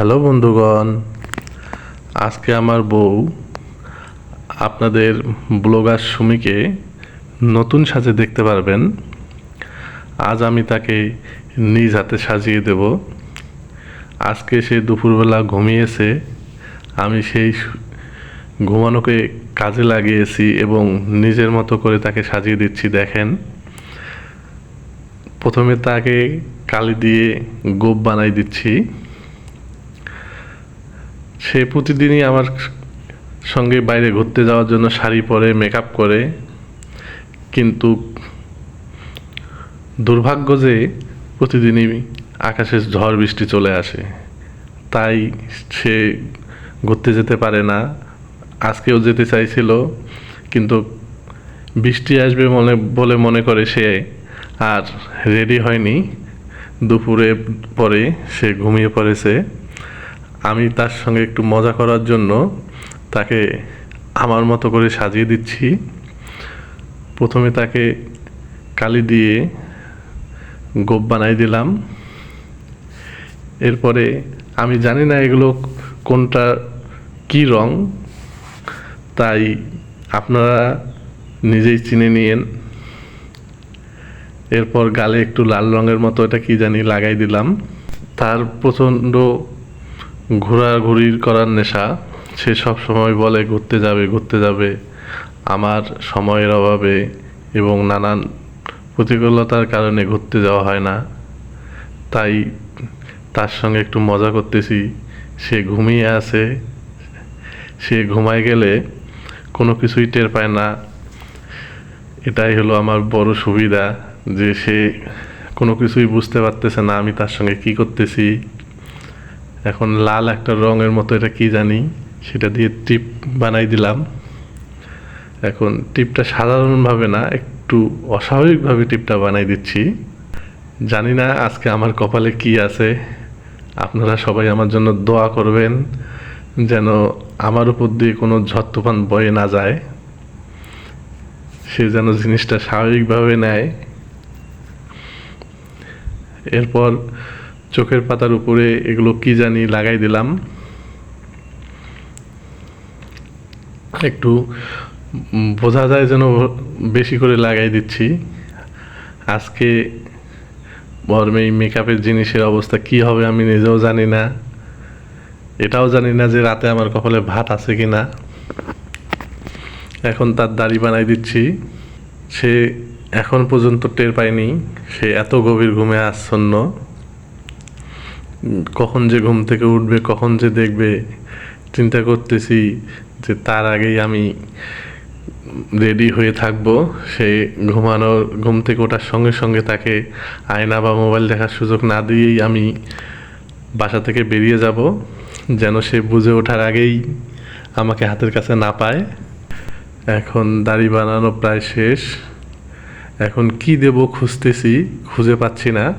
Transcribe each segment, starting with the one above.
Hello বন্ধুগণ, আজকে আমার বউ আপনাদের ব্লগার সুমিকে নতুন সাজে দেখতে পারবেন। আজ আমি তাকে নিজ হাতে সাজিয়ে দেব। আজকে সে দুপুরবেলা ঘুমিয়েছে, আমি সেই ঘুমানোকে কাজে লাগিয়েছি এবং নিজের মতো করে তাকে সাজিয়ে দিচ্ছি, দেখেন। প্রথমে তাকে কালি দিয়ে গোপ বানাই দিচ্ছি। সে প্রতিদিনই আমার সঙ্গে বাইরে ঘুরতে যাওয়ার জন্য শাড়ি পরে মেকআপ করে। কিন্তু দুর্ভাগ্য যে প্রতিদিনই আকাশে ঝড় বৃষ্টি চলে আসে। তাই সে ঘুরতে যেতে পারে না। আজকেও যেতে চাইছিল, কিন্তু বৃষ্টি আসবে মনে, বলে মনে করে সে আর রেডি হয়নি। দুপুরে পরে সে ঘুমিয়ে পড়েছে। আমি তার সঙ্গে একটু মজা করার জন্য তাকে আমার মতো করে সাজিয়ে দিচ্ছি। প্রথমে তাকে কালি দিয়ে গোপ বানাই দিলাম। এরপরে আমি জানি না এগুলো কোনটা কি রং, তাই আপনারা নিজেই চিনে নিয়েন। এরপর গালে একটু লাল রঙের মতো এটা কি জানি লাগাই দিলাম। তার প্রচণ্ড ঘোরাঘুরি করার নেশা। সে সব সময় বলে, ঘুরতে যাবে ঘুরতে যাবে। আমার সময়ের অভাবে এবং নানান প্রতিকূলতার কারণে ঘুরতে যাওয়া হয় না। তাই তার সঙ্গে একটু মজা করতেছি। সে ঘুমিয়ে আছে। সে ঘুমায় গেলে কোনো কিছুই টের পায় না। এটাই হলো আমার বড় সুবিধা যে সে কোনো কিছুই বুঝতে পারতেছে না আমি তার সঙ্গে কি করতেছি। এখন লাল একটা রঙের মতো এটা কি জানি, সেটা দিয়ে টিপ বানাই দিলাম। এখন টিপটা সাধারণভাবে না, একটু অস্বাভাবিকভাবে টিপটা বানাই দিচ্ছি। জানি না আজকে আমার কপালে কি আছে, আপনারা সবাই আমার জন্য দোয়া করবেন যেন আমার উপর দিয়ে কোনো ঝড় তুফান বয়ে না যায়। সে যেন জিনিসটা স্বাভাবিকভাবে নেয়। এরপর চোখের পাতার উপরে এগুলো কি জানি লাগাই দিলাম। একটু বোঝা যায় যেন বেশি করে লাগাই দিচ্ছি। আজকে বর্মে এই মেকআপের জিনিসের অবস্থা কি হবে আমি নিজেও জানি না। এটাও জানি না যে রাতে আমার কপালে ভাত আছে কি না এখন তার দাড়ি বানাই দিচ্ছি। সে এখন পর্যন্ত টের পায়নি। সে এত গভীর ঘুমে আচ্ছন্ন কখন যে ঘুম থেকে উঠবে, কখন যে দেখবে, চিন্তা করতেছি যে তার আগেই আমি রেডি হয়ে থাকব। সে ঘুমানোর ঘুম থেকে ওঠার সঙ্গে সঙ্গে তাকে আয়না বা মোবাইল দেখার সুযোগ না দিয়েই আমি বাসা থেকে বেরিয়ে যাব, যেন সে বুঝে ওঠার আগেই আমাকে হাতের কাছে না পায়। এখন দাড়ি বানানো প্রায় শেষ। এখন কি দেব খুঁজতেছি, খুঁজে পাচ্ছি না।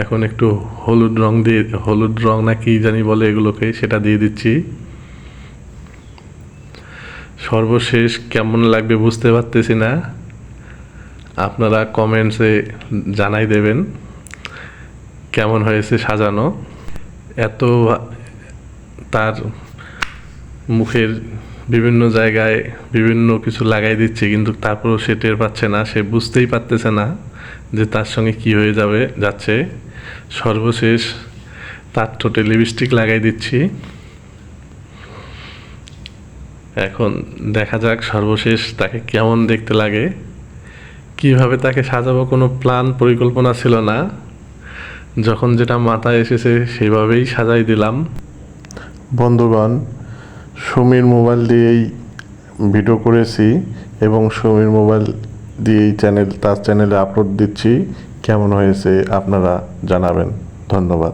এখন একটু হলুদ রং দিয়ে, হলুদ রং না কি জানি বলে এগুলোকে, সেটা দিয়ে দিচ্ছি। সর্বশেষ কেমন লাগবে বুঝতে পারতেছি না। আপনারা কমেন্টসে জানাই দেবেন কেমন হয়েছে সাজানো। এত তার মুখের বিভিন্ন জায়গায় বিভিন্ন কিছু লাগাই দিচ্ছে, কিন্তু তারপরেও সে টের পাচ্ছে না, সে বুঝতেই পারতেছে না। যে তার সঙ্গে কি হয়ে যাবে, যাচ্ছে। সর্বশেষ তার ঠোঁটে লিপস্টিক লাগাই দিচ্ছি। এখন দেখা যাক সর্বশেষ তাকে কেমন দেখতে লাগে। কীভাবে তাকে সাজাবো কোনো প্ল্যান পরিকল্পনা ছিল না। যখন যেটা মাথায় এসেছে সেভাবেই সাজাই দিলাম। বন্ধুগণ, সুমির মোবাইল দিয়েই ভিডিও করেছি এবং সুমির মোবাইল দিয়েই চ্যানেল তার চ্যানেলে আপলোড দিচ্ছি। কেমন হয়েছে আপনারা জানাবেন। ধন্যবাদ।